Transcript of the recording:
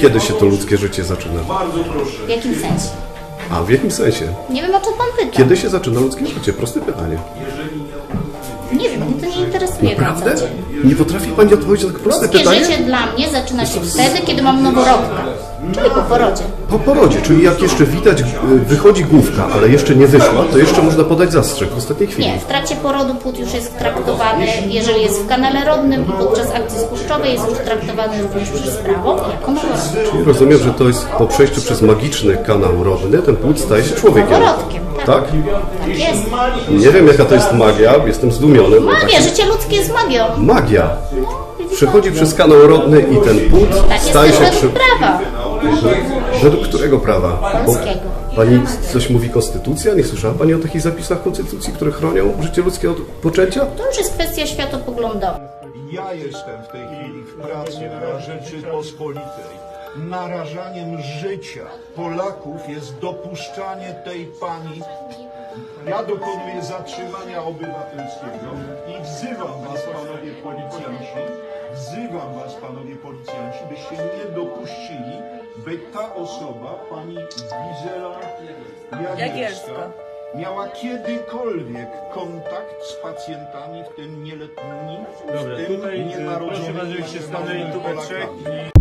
Kiedy się to ludzkie życie zaczyna? W jakim sensie? A w jakim sensie? Nie wiem o czym pan pyta. Kiedy się zaczyna ludzkie życie? Proste pytanie. Nie wiem, mnie to nie interesuje zasadzie. Nie potrafi Pani odpowiedzieć na tak proste Ludzkie pytanie? życie dla mnie zaczyna się wtedy, kiedy mam noworodka. Czyli po porodzie. Po porodzie, czyli jak jeszcze widać, y, wychodzi główka, ale jeszcze nie wyszła, to jeszcze można podać zastrzyk w ostatniej chwili. Nie, w trakcie porodu płód już jest traktowany, jeżeli jest w kanale rodnym i podczas akcji spuszczowej jest już traktowany również przez prawo jako noworodek. Czyli rozumiem, że to jest po przejściu przez magiczny kanał rodny, ten płód staje się człowiekiem. Noworodkiem, tak. Jest. Nie wiem jaka to jest magia, jestem zdumiony. bo Magia, życie ludzkie jest magią. Magia. Przechodzi przez kanał rodny i ten płód Tak jest staje też się... według prawa Według którego prawa? Bo polskiego. Pani coś mówi konstytucja? Nie słyszała Pani o takich zapisach konstytucji, które chronią życie ludzkie od poczęcia? To już jest kwestia światopoglądowa. Ja jestem w tej chwili w pracy dla Rzeczypospolitej. Narażaniem życia Polaków jest dopuszczanie tej pani. Ja dokonuję zatrzymania obywatelskiego i wzywam was, panowie policjanci, wzywam was, panowie policjanci, byście nie dopuścili, by ta osoba, pani Gizela Jagielska, miała kiedykolwiek kontakt z pacjentami, w tym nieletnimi, Dobra, w tym tutaj e, proszę nienarodzonymi was, żebyście stanęli tu we trzech Polakami. i